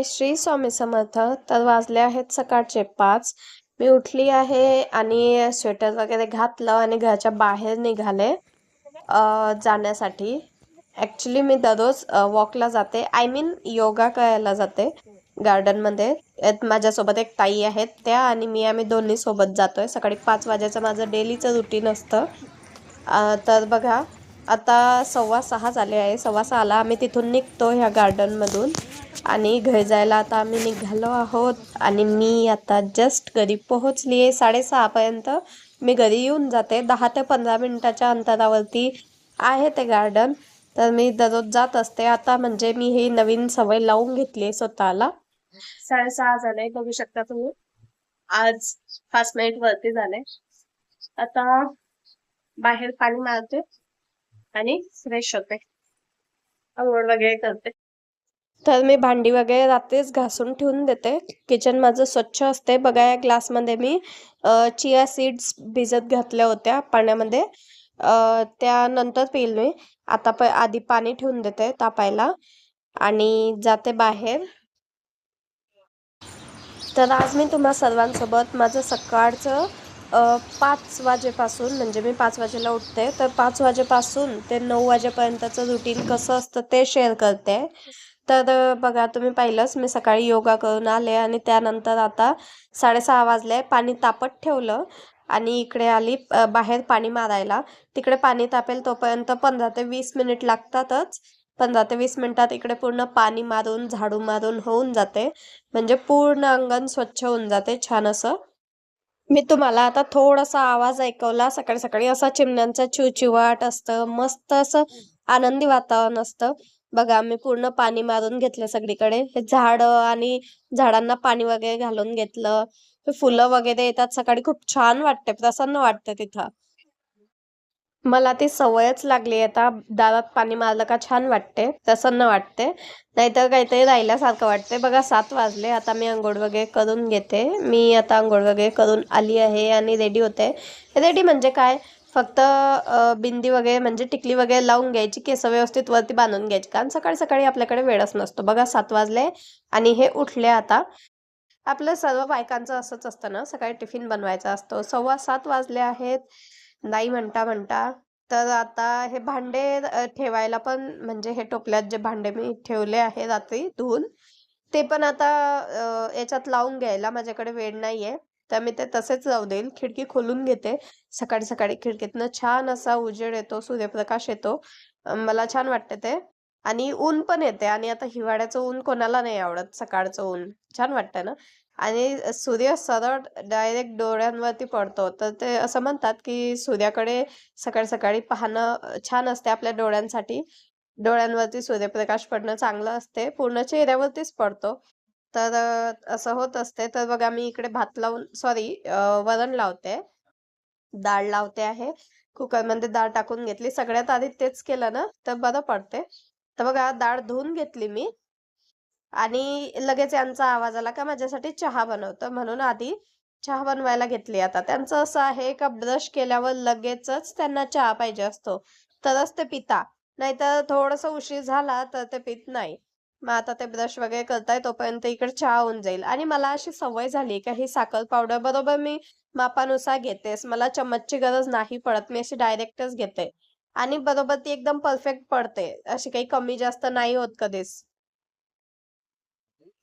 हाय श्री स्वामी समर्थ. तर वाजले आहेत सकाळचे पाच. मी उठली आहे आणि स्वेटर वगैरे घातलं आणि घराच्या बाहेर निघाले जाण्यासाठी. ॲक्च्युली मी दररोज वॉकला जाते. आय मीन योगा करायला जाते गार्डनमध्ये माझ्यासोबत एक ताई आहेत त्या आणि मी आम्ही दोन्ही सोबत जातोय. सकाळी पाच वाजेचं माझं डेलीचं रुटीन असतं. तर बघा आता सव्वा सहा झाले आहे. सव्वा सहाला आम्ही तिथून निघतो ह्या गार्डनमधून आणि घरी जायला आता आम्ही निघालो आहोत आणि मी आता जस्ट घरी पोहोचली आहे साडेसहापर्यंत मी घरी येऊन जाते. दहा ते पंधरा मिनिटाच्या अंतरावरती आहे ते गार्डन तर मी दररोज जात असते. आता म्हणजे मी ही नवीन सवय लावून घेतली आहे स्वतःला. साडेसहा झाले बघू शकता तुम्ही. आज पाच मिनिट वरती झाले. आता बाहेर पाणी मारते आणि फ्रेश होते. आंघोळ वगैरे करते. तर मी भांडी वगैरे रात्रीच घासून ठेवून देते. किचन माझं स्वच्छ असते बघा या ग्लासमध्ये मी चिया सीड्स भिजत घातल्या होत्या पाण्यामध्ये. त्यानंतर पिल मी आता प आधी पाणी ठेवून देते तापायला. आणि जाते बाहेर. तर आज मी तुम्हा सर्वांसोबत माझं सकाळचं पाच वाजेपासून म्हणजे मी पाच वाजेला उठते. तर पाच वाजेपासून ते नऊ वाजेपर्यंतचं रुटीन कसं असतं ते शेअर करते. तर बघा तुम्ही पाहिलंच मी सकाळी योगा करून आले आणि त्यानंतर आता साडेसहा वाजले पाणी तापत ठेवलं आणि इकडे आली बाहेर पाणी मारायला. तिकडे पाणी तापेल तोपर्यंत पंधरा ते वीस मिनिट लागतातच. पंधरा ते वीस मिनिटात इकडे पूर्ण पाणी मारून झाडू मारून होऊन जाते. म्हणजे पूर्ण अंगण स्वच्छ होऊन जाते छान असं. मी तुम्हाला आता थोडासा आवाज ऐकवला. सकाळी सकाळी असा चिमण्यांचा चिवचिवाट असतं मस्त असं आनंदी वातावरण असतं. बघा मी पूर्ण पाणी मारून घेतलं सगळीकडे. हे झाड आणि झाडांना पाणी वगैरे घालून घेतलं. हे फुलं वगैरे येतात सकाळी. खूप छान वाटते प्रसन्न वाटते तिथं. मला ती सवयच लागली आता दारात पाणी मारलं का छान वाटते प्रसन्न वाटते नाहीतर काहीतरी राहिल्यासारखं वाटते बघा सात वाजले. आता मी आंघोळ वगैरे करून घेते. मी आता आंघोळ वगैरे करून आली आहे आणि रेडी होते. रेडी म्हणजे काय? फक्त बिंदी वगैरे म्हणजे टिकली वगैरे लावून घ्यायची केस व्यवस्थित वरती बांधून घ्यायची. कारण सकाळी सकाळी आपल्याकडे वेळच नसतो. बघा सात वाजले आणि हे उठले आता. आपलं सर्व बायकांचं असंच असतं ना सकाळी टिफिन बनवायचा असतो. सव्वा सात वाजले आहेत. नाही म्हणता म्हणता. तर आता हे भांडे ठेवायला पण म्हणजे हे टोपल्यात जे भांडे मी ठेवले आहे रात्री धुवून ते पण आता याच्यात लावून घ्यायला माझ्याकडे वेळ नाहीये. तर मी ते तसेच जाऊ देईल खिडकी खोलून घेते. सकाळी सकाळी खिडकीतनं छान असा उजेड येतो सूर्यप्रकाश येतो. मला छान वाटते ते. आणि ऊन पण येते आणि आता हिवाळ्याचं ऊन कोणाला नाही आवडत सकाळचं ऊन. छान वाटतं ना? आणि सूर्य सरळ डायरेक्ट डोळ्यांवरती पडतो. तर ते असं म्हणतात की सूर्याकडे सकाळी सकाळी पाहणं छान असते आपल्या डोळ्यांसाठी. डोळ्यांवरती सूर्यप्रकाश पडणं चांगलं असते. पूर्ण चेहऱ्यावरतीच पडतो. तर असं होत असते. तर बघा मी इकडे भात लावून सॉरी वरण लावते. डाळ लावते आहे. कुकरमध्ये डाळ टाकून घेतली. सगळ्यात आधी तेच केलं ना तर बरं पडते. तर बघा डाळ धुवून घेतली मी. आणि लगेच यांचा आवाज आला का माझ्यासाठी चहा बनवतं. म्हणून आधी चहा बनवायला घेतली. आता त्यांचं असं आहे का ब्रश केल्यावर लगेचच त्यांना चहा पाहिजे असतो. तरच ते पिता. नाहीतर थोडस उशीर झाला तर ते पित नाही. मग आता ते ब्रश वगैरे करताय तोपर्यंत इकडे चहा होऊन जाईल. आणि मला अशी सवय झाली का ही साखर पावडर बरोबर मी मापानुसार घेतेस. मला चम्मचची गरज नाही पडत. मी अशी डायरेक्टच घेते. आणि बरोबर ती एकदम परफेक्ट पडते. अशी काही कमी जास्त नाही होत कधीच.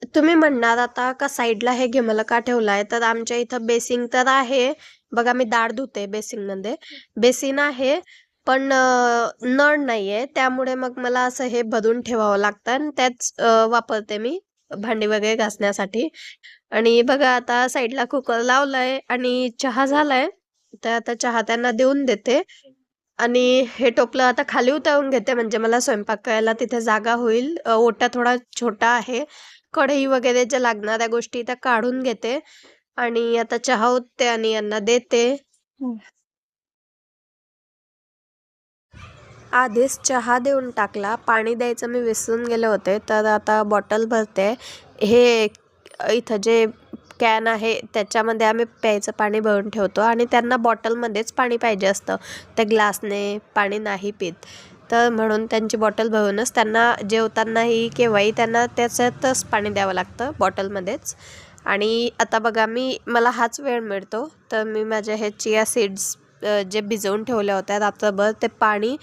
तुम्ही म्हणणार आता का साईडला हे घिमलं का ठेवलाय? तर आमच्या इथं बेसिंग तर आहे. बघा मी डाळ धुते बेसिंगमध्ये. बेसिन आहे. पण नळ नळ नाहीये. त्यामुळे मग मला असं हे भरून ठेवावं लागतं आणि त्याच वापरते मी भांडी वगैरे घासण्यासाठी. आणि बघा आता साईडला कुकर लावलाय आणि चहा झालाय. तर आता चहा त्यांना देऊन देते. आणि हे टोपलं आता खाली उतरून घेते. म्हणजे मला स्वयंपाक करायला तिथे जागा होईल. ओटा थोडा छोटा आहे. कढई वगैरे ज्या लागणाऱ्या गोष्टी त्या काढून घेते. आणि आता चहा ओतते आणि यांना देते. आधीच चहा देऊन टाकला. पाणी द्यायचं मी विसरून गेले होते. तर आता बॉटल भरते. हे इथं जे कॅन आहे त्याच्यामध्ये आम्ही प्यायचं पाणी भरून ठेवतो आणि त्यांना बॉटलमध्येच पाणी पाहिजे असतं. त्या ग्लासने पाणी नाही पित. तर म्हणून त्यांची बॉटल भरूनच त्यांना जेवतानाही केव्हाही त्यांना त्याच्यातच पाणी द्यावं लागतं बॉटलमध्येच. आणि आता बघा मी मला हाच वेळ मिळतो. तर मी माझ्या हे चिया सीड्स जे भिजवून ठेवल्या होत्या रात्रभर ते पाणी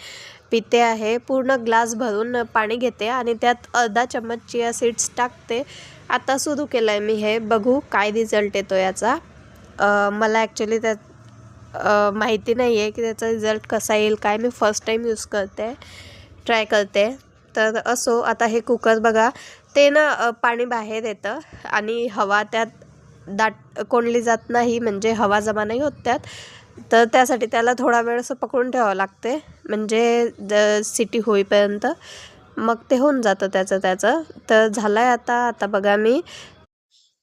पिते आहे. पूर्ण ग्लास भरून पाणी घेते आणि त्यात अर्धा चम्मच चिया सीड्स टाकते. आता सुरू केलं आहे मी हे. बघू काय रिझल्ट येतो याचा. मला ॲक्च्युली त्यात माहिती नाही आहे की त्याचा रिझल्ट कसा येईल. काय मी फर्स्ट टाईम यूज करते ट्राय करते. तर असो आता हे कुकर बघा. ते ना पाणी बाहेर येतं आणि हवा त्यात दाट कोंडली जात नाही. म्हणजे हवा जमा नाही होत त्यात. तर त्यासाठी त्याला थोडा वेळ असं पकडून ठेवावं लागते. म्हणजे द सिटी होईपर्यंत. मग ते होऊन जातं त्याचं त्याचं. तर झालं आहे आता आता बघा मी.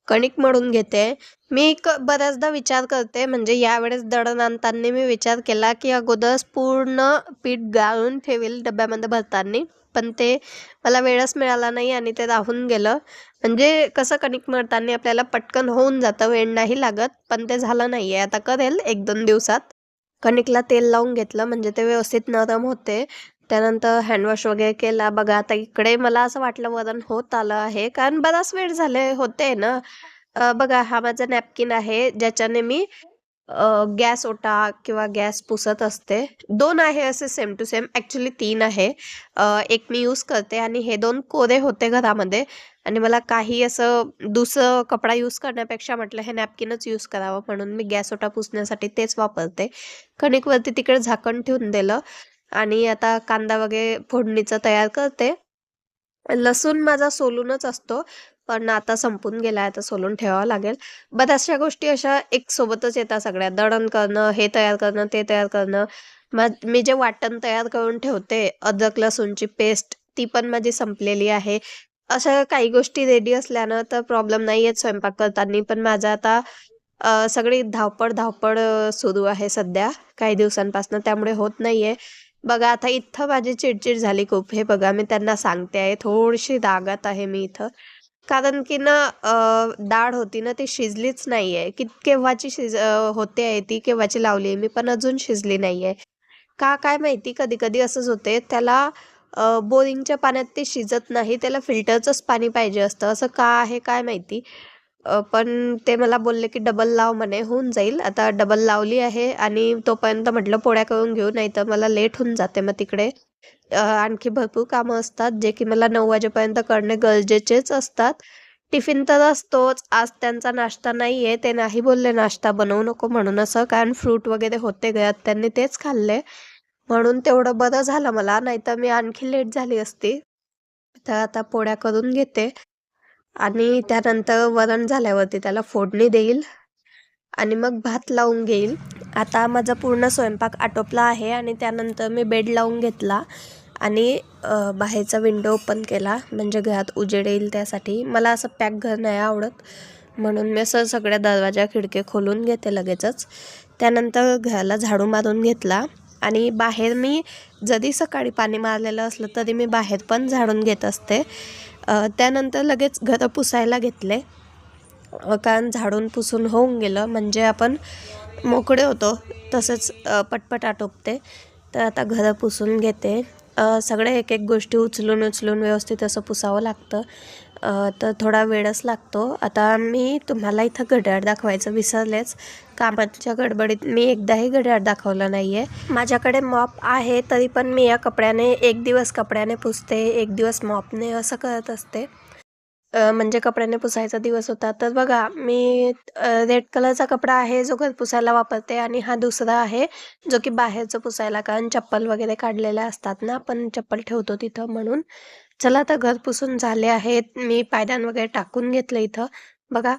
कणिक मळून घेते. मी क बऱ्याचदा विचार करते म्हणजे यावेळेस दळण आणताना मी विचार केला की अगोदरच पूर्ण पीठ गाळून ठेवेल डब्यामध्ये भरताना. पण ते मला वेळच मिळाला नाही आणि ते राहून गेलं. म्हणजे कसं कणिक मळताना आपल्याला पटकन होऊन जातं वेळ नाही लागत पण ते झालं नाही आहे आता करेल एक दोन दिवसात. कणिकला तेल लावून घेतलं म्हणजे ते व्यवस्थित नरम होते. त्यानंतर हँडवॉश वगैरे केला. बघा आता इकडे मला असं वाटलं वरण होत आलं आहे कारण बराच वेळ झाले होते ना. बघा हा माझा नॅपकिन आहे ज्याच्याने मी गॅस ओटा किंवा गॅस पुसत असते. दोन आहे असे सेम टू सेम ॲक्च्युली तीन आहे. एक मी यूज करते आणि हे दोन कोरे होते घरामध्ये. आणि मला काही असं दुसरं कपडा यूज करण्यापेक्षा म्हटलं हे नॅपकिनच यूज करावं म्हणून मी गॅस ओटा पुसण्यासाठी तेच वापरते. कणिकवरती तिकडे झाकण ठेवून दिलं. आणि आता कांदा वगैरे फोडणीचं तयार करते. लसूण माझा सोलूनच असतो. पण आता संपून गेला आहे आता सोलून ठेवावं लागेल. बऱ्याचशा गोष्टी अशा एक सोबतच येतात सगळ्या. दळण करणं हे तयार करणं ते तयार करणं. मग मी जे वाटण तयार करून ठेवते अद्रक लसूणची पेस्ट ती पण माझी संपलेली आहे. अशा काही गोष्टी रेडी असल्यानं तर प्रॉब्लेम नाही आहेत स्वयंपाक करताना. पण माझं आता सगळी धावपळ धावपळ सुरू आहे सध्या. काही दिवसांपासून त्यामुळे होत नाही आहे बघा आता इथं माझी चिडचिड झाली खूप. हे बघा मी त्यांना सांगते आहे. थोडीशी रागात आहे मी इथं. कारण की ना डाळ होती ना ती शिजलीच नाही आहे की केव्हाची शिज होते आहे ती केव्हाची लावली आहे मी पण अजून शिजली नाही आहे का काय माहिती कधी कधी असंच होते. त्याला बोरिंगच्या पाण्यात ते शिजत नाही त्याला फिल्टरचंच पाणी पाहिजे असतं. असं का आहे काय माहिती. पण ते मला बोलले की डबल लाव म्हणे होऊन जाईल. आता डबल लावली आहे आणि तोपर्यंत म्हटलं पोळ्या करून घेऊ नाही तर मला लेट होऊन जाते मग तिकडे. आणखी भरपूर कामं असतात जे की मला नऊ वाजेपर्यंत करणे गरजेचेच असतात. टिफिन तर असतोच आज त्यांचा नाश्ता नाही आहे ते नाही बोलले नाश्ता बनवू नको म्हणून असं कारण फ्रूट वगैरे होते घरात त्यांनी तेच खाल्ले. म्हणून तेवढं बरं झालं मला नाहीतर मी आणखी लेट झाली असती. तर आता पोळ्या करून घेते. आणि त्यानंतर वरण झाल्यावरती त्याला फोडणी देईल. आणि मग भात लावून घेईल. आता माझा पूर्ण स्वयंपाक आटोपला आहे आणि त्यानंतर मी बेड लावून घेतला. आणि बाहेरचा विंडो ओपन केला. म्हणजे घरात उजेड येईल त्यासाठी. मला असं पॅक घर नाही आवडत. म्हणून मी असं सगळ्या दरवाजा खिडके खोलून घेते लगेचच. त्यानंतर घराला झाडू मारून घेतला. आणि बाहेर मी जरी सकाळी पाणी मारलेलं असलं तरी मी बाहेर पण झाडून घेत असते. त्यानंतर लगेच घरं पुसायला घेतले. कारण झाडून पुसून होऊन गेलं. म्हणजे आपण मोकळे होतो. तसंच पटपट आटोपते. तर आता घरं पुसून घेते. सगळे एक एक गोष्टी उचलून उचलून व्यवस्थित असं पुसावं लागतं. तर थोडा वेळच लागतो. आता मी तुम्हाला इथं घड्याळ दाखवायचं विसरलेच. कामाच्या गडबडीत मी एकदाही घड्याळ दाखवलं नाही आहे माझ्याकडे मॉप आहे तरी पण मी या कपड्याने एक दिवस कपड्याने पुसते एक दिवस मॉपने असं करत असते. म्हणजे कपड्याने पुसायचा दिवस होता. तर बघा मी रेड कलरचा कपडा आहे जो घर पुसायला वापरते आणि हा दुसरा आहे जो की बाहेरचं पुसायला कारण चप्पल वगैरे काढलेल्या असतात ना आपण चप्पल ठेवतो तिथं म्हणून. चला आता घर पुसून झाले आहेत. मी पायदान वगैरे टाकून घेतलं इथं. बघा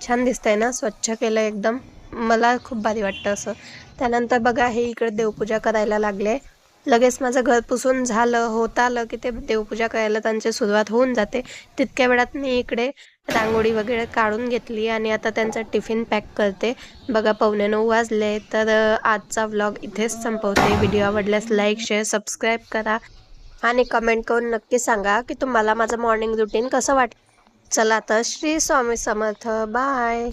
छान दिसतंय ना? स्वच्छ केलं एकदम. मला खूप भारी वाटतं असं. त्यानंतर बघा हे इकडे देवपूजा करायला लागले. लगेच माझं घर पुसून झालं होत आलं की ते देवपूजा करायला त्यांची सुरुवात होऊन जाते. तितक्या वेळात मी इकडे रांगोळी वगैरे काढून घेतली आणि आता त्यांचा टिफिन पॅक करते. बघा पावणे नऊ वाजले तर आजचा व्लॉग इथेच संपवते. व्हिडिओ आवडल्यास लाईक शेअर सबस्क्राईब करा. आणि कमेंट करून नक्की सांगा की तुम्हाला माझं मॉर्निंग रुटीन कसं वाट चला तर श्री स्वामी समर्थ. बाय